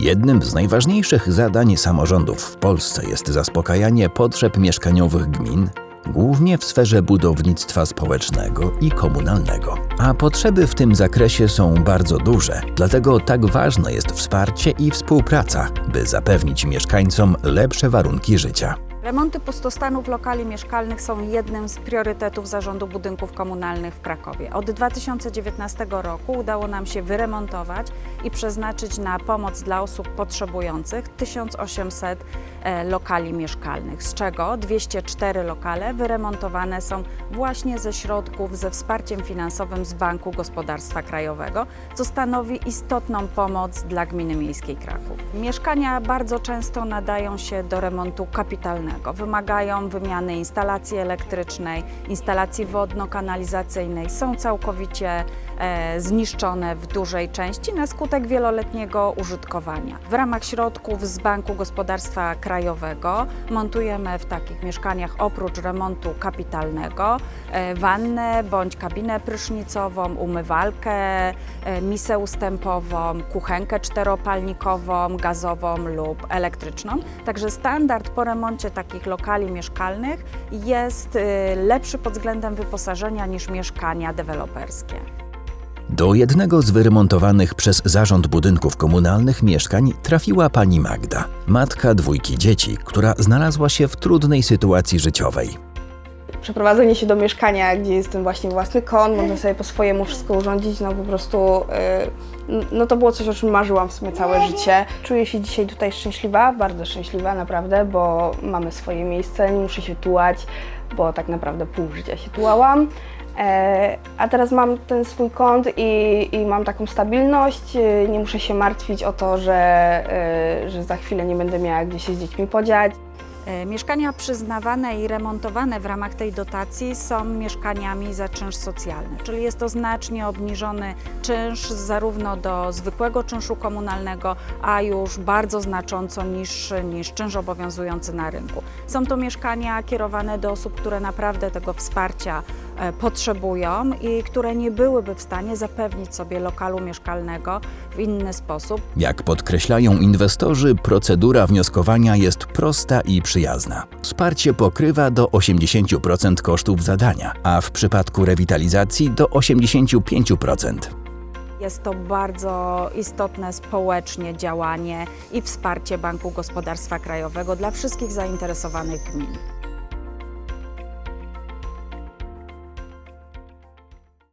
Jednym z najważniejszych zadań samorządów w Polsce jest zaspokajanie potrzeb mieszkaniowych gmin, głównie w sferze budownictwa społecznego i komunalnego. A potrzeby w tym zakresie są bardzo duże, dlatego tak ważne jest wsparcie i współpraca, by zapewnić mieszkańcom lepsze warunki życia. Remonty pustostanów lokali mieszkalnych są jednym z priorytetów Zarządu Budynków Komunalnych w Krakowie. Od 2019 roku udało nam się wyremontować i przeznaczyć na pomoc dla osób potrzebujących 1800 e, lokali mieszkalnych, z czego 204 lokale wyremontowane są właśnie ze środków ze wsparciem finansowym z Banku Gospodarstwa Krajowego, co stanowi istotną pomoc dla gminy miejskiej Kraków. Mieszkania bardzo często nadają się do remontu kapitalnego. Wymagają wymiany instalacji elektrycznej, instalacji wodno-kanalizacyjnej, są całkowicie e, zniszczone w dużej części na skutek wieloletniego użytkowania. W ramach środków z Banku Gospodarstwa Krajowego montujemy w takich mieszkaniach oprócz remontu kapitalnego e, wannę bądź kabinę prysznicową, umywalkę, e, misę ustępową, kuchenkę czteropalnikową, gazową lub elektryczną. Także standard po remoncie takich lokali mieszkalnych jest e, lepszy pod względem wyposażenia niż mieszkania deweloperskie. Do jednego z wyremontowanych przez Zarząd Budynków Komunalnych mieszkań trafiła pani Magda, matka dwójki dzieci, która znalazła się w trudnej sytuacji życiowej. Przeprowadzenie się do mieszkania, gdzie jest ten właśnie własny kąt, można sobie po swojemu wszystko urządzić, no po prostu, y, no to było coś, o czym marzyłam w sumie całe życie. Czuję się dzisiaj tutaj szczęśliwa, bardzo szczęśliwa naprawdę, bo mamy swoje miejsce, nie muszę się tułać, bo tak naprawdę pół życia się tułałam. E, A teraz mam ten swój kąt i, i mam taką stabilność. y, Nie muszę się martwić o to, że, y, że za chwilę nie będę miała gdzie się z dziećmi podziać. E, Mieszkania przyznawane i remontowane w ramach tej dotacji są mieszkaniami za czynsz socjalny, czyli jest to znacznie obniżony czynsz zarówno do zwykłego czynszu komunalnego, a już bardzo znacząco niższy niż czynsz obowiązujący na rynku. Są to mieszkania kierowane do osób, które naprawdę tego wsparcia potrzebują i które nie byłyby w stanie zapewnić sobie lokalu mieszkalnego w inny sposób. Jak podkreślają inwestorzy, procedura wnioskowania jest prosta i przyjazna. Wsparcie pokrywa do 80% kosztów zadania, a w przypadku rewitalizacji do 85%. Jest to bardzo istotne społecznie działanie i wsparcie Banku Gospodarstwa Krajowego dla wszystkich zainteresowanych gmin.